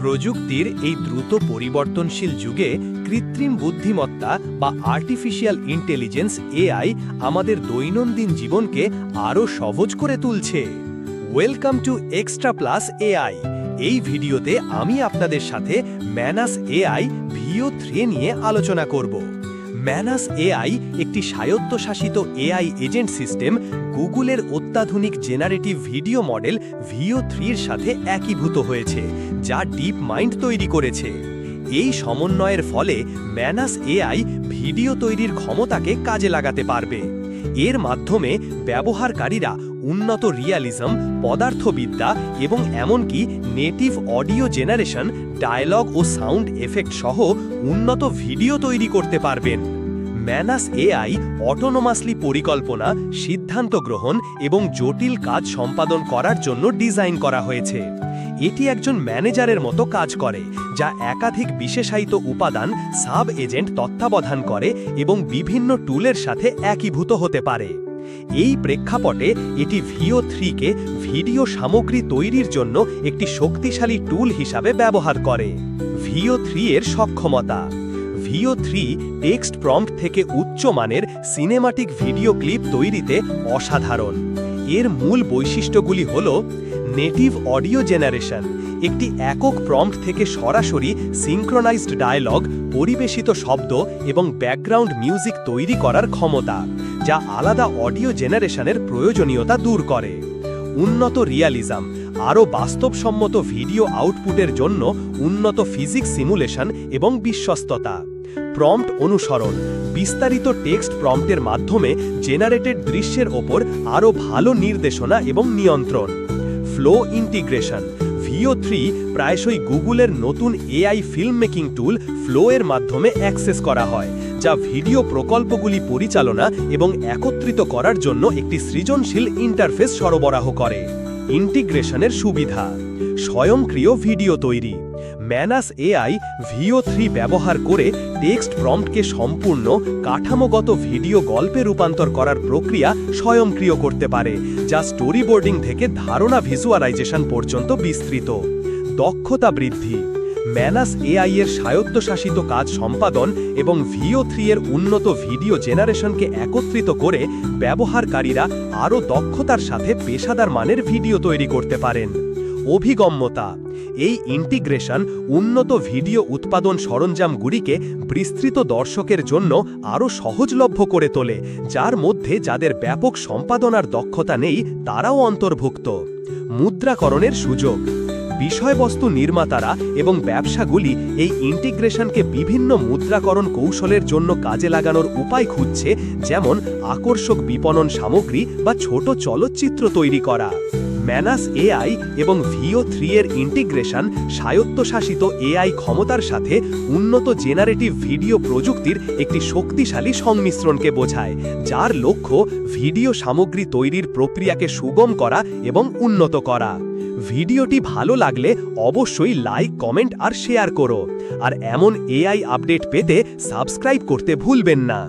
প্রযুক্তির এই দ্রুত পরিবর্তনশীল যুগে কৃত্রিম বুদ্ধিমত্তা বা আর্টিফিশিয়াল ইন্টেলিজেন্স এআই আমাদের দৈনন্দিন জীবনকে আরও সহজ করে তুলছে। Welcome to extra plus AI এই ভিডিওতে আমি আপনাদের সাথে ম্যানাস এআই ভিও থ্রি নিয়ে আলোচনা করব। ম্যানাস এআই একটি স্বায়ত্তশাসিত এআই এজেন্ট সিস্টেম, গুগলের অত্যাধুনিক জেনারেটিভ ভিডিও মডেল ভিও থ্রির সাথে একীভূত হয়েছে, যা ডিপ মাইন্ড তৈরি করেছে। এই সমন্বয়ের ফলে ম্যানাস এআই ভিডিও তৈরির ক্ষমতাকে কাজে লাগাতে পারবে। এর মাধ্যমে ব্যবহারকারীরা উন্নত রিয়ালিজম, পদার্থবিদ্যা এবং এমনকি নেটিভ অডিও জেনারেশন, ডায়ালগ ও সাউন্ড এফেক্ট সহ উন্নত ভিডিও তৈরি করতে পারবেন। ম্যানাস এআই অটোনোমাসলি পরিকল্পনা, সিদ্ধান্ত গ্রহণ এবং জটিল কাজ সম্পাদন করার জন্য ডিজাইন করা হয়েছে। এটি একজন ম্যানেজারের মতো কাজ করে, যা একাধিক বিশেষায়িত উপাদান সাব এজেন্ট তত্ত্বাবধান করে এবং বিভিন্ন টুলের সাথে একীভূত হতে পারে। এই প্রেক্ষাপটে এটি ভিও থ্রিকে ভিডিও সামগ্রী তৈরির জন্য একটি শক্তিশালী টুল হিসাবে ব্যবহার করে। ভিও থ্রি এর সক্ষমতা। ভিও থ্রি টেক্সট প্রম্পট থেকে উচ্চমানের সিনেমাটিক ভিডিও ক্লিপ তৈরিতে অসাধারণ। এর মূল বৈশিষ্ট্যগুলি হল নেটিভ অডিও জেনারেশন, একটি একক প্রম্পট থেকে সরাসরি সিঙ্ক্রোনাইজড ডায়ালগ, পরিবেশিত শব্দ এবং ব্যাকগ্রাউন্ড মিউজিক তৈরি করার ক্ষমতা, যা আলাদা অডিও জেনারেশনের প্রয়োজনীয়তা দূর করে। উন্নত রিয়ালিজম, আরও বাস্তবসম্মত ভিডিও আউটপুটের জন্য উন্নত ফিজিক্স সিমুলেশন এবং বিশ্বস্ততা। প্রম্পট অনুসরণ, বিস্তারিত টেক্সট প্রম্পটের মাধ্যমে জেনারেটেড দৃশ্যের ওপর আরও ভালো নির্দেশনা এবং নিয়ন্ত্রণ। ফ্লো ইন্টিগ্রেশন ভিও থ্রি প্রায়শই গুগলের নতুন AI film making tool flow এর মাধ্যমে অ্যাক্সেস করা হয়, যা ভিডিও প্রকল্পগুলি পরিচালনা এবং একত্রিত করার জন্য একটি সৃজনশীল ইন্টারফেস সরবরাহ করে। ইন্টিগ্রেশনের সুবিধা, স্বয়ংক্রিয় ভিডিও তৈরি। ম্যানাস এআই ভিও থ্রি ব্যবহার করে টেক্সট প্রম্পটকে সম্পূর্ণ কাঠামোগত ভিডিও গল্পে রূপান্তর করার প্রক্রিয়া স্বয়ংক্রিয় করতে পারে, যা স্টোরিবোর্ডিং থেকে ধারণা ভিজুয়ালাইজেশন পর্যন্ত বিস্তৃত। দক্ষতা বৃদ্ধি। ম্যানাস এআই এর স্বায়ত্তশাসিত কাজ সম্পাদন এবং ভিও থ্রি এর উন্নত ভিডিও জেনারেশনকে একত্রিত করে ব্যবহারকারীরা আরও দক্ষতার সাথে পেশাদার মানের ভিডিও তৈরি করতে পারেন। অভিগম্যতা। এই ইন্টিগ্রেশন উন্নত ভিডিও উৎপাদন সরঞ্জামগুলিকে বিস্তৃত দর্শকের জন্য আরও সহজলভ্য করে তোলে, যার মধ্যে যাদের ব্যাপক সম্পাদনার দক্ষতা নেই, তারাও অন্তর্ভুক্ত। মুদ্রাকরণের সুযোগ। বিষয়বস্তু নির্মাতারা এবং ব্যবসাগুলি এই ইন্টিগ্রেশনকে বিভিন্ন মুদ্রাকরণ কৌশলের জন্য কাজে লাগানোর উপায় খুঁজছে, যেমন আকর্ষক বিপণন সামগ্রী বা ছোট চলচ্চিত্র তৈরি করা। ম্যানাস এআই এবং ভিও থ্রি এর ইন্টিগ্রেশন স্বায়ত্তশাসিত এআই ক্ষমতার সাথে উন্নত জেনারেটিভ ভিডিও প্রযুক্তির একটি শক্তিশালী সংমিশ্রণকে বোঝায়, যার লক্ষ্য ভিডিও সামগ্রী তৈরির প্রক্রিয়াকে সুগম করা এবং উন্নত করা। ভিডিওটি ভালো লাগলে অবশ্যই লাইক কমেন্ট আর শেয়ার করো। আর এমন এআই আপডেট পেতে সাবস্ক্রাইব করতে ভুলবেন না।